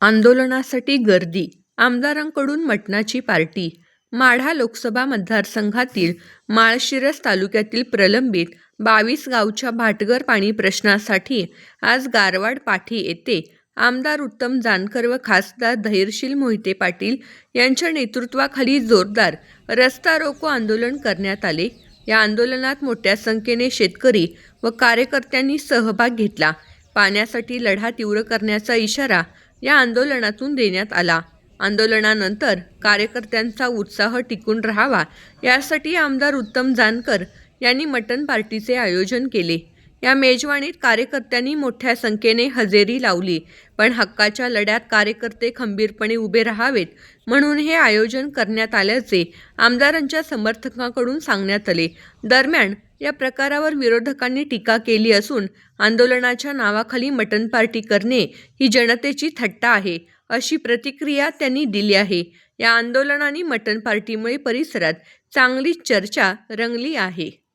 आंदोलनासाठी गर्दी आमदारांकडून मटणाची पार्टी माढा लोकसभा मतदारसंघातील माळशिरस तालुक्यातील प्रलंबित बावीस गावच्या भाटगर पाणी प्रश्नासाठी आज गारवाड पाठी येथे आमदार उत्तम जानकर व खासदार धैर्यशील मोहिते पाटील यांच्या नेतृत्वाखाली जोरदार रस्ता रोको आंदोलन करण्यात आले. या आंदोलनात मोठ्या संख्येने शेतकरी व कार्यकर्त्यांनी सहभाग घेतला. पाण्यासाठी लढा तीव्र करण्याचा इशारा या आंदोलनातून देण्यात आला. आंदोलनानंतर कार्यकर्त्यांचा उत्साह टिकून राहावा यासाठी आमदार उत्तम जानकर यांनी मटण पार्टीचे आयोजन केले. या मेजवानीत कार्यकर्त्यांनी मोठ्या संख्येने हजेरी लावली. पण हक्काच्या लढ्यात कार्यकर्ते खंबीरपणे उभे राहावेत म्हणून हे आयोजन करण्यात आल्याचे आमदारांच्या समर्थकांकडून सांगण्यात आले. दरम्यान या प्रकारावर विरोधकांनी टीका केली असून आंदोलनाच्या नावाखाली मटन पार्टी करणे ही जनतेची थट्टा आहे अशी प्रतिक्रिया त्यांनी दिली आहे. या आंदोलनाने मटन पार्टीमुळे परिसरात चांगलीच चर्चा रंगली आहे.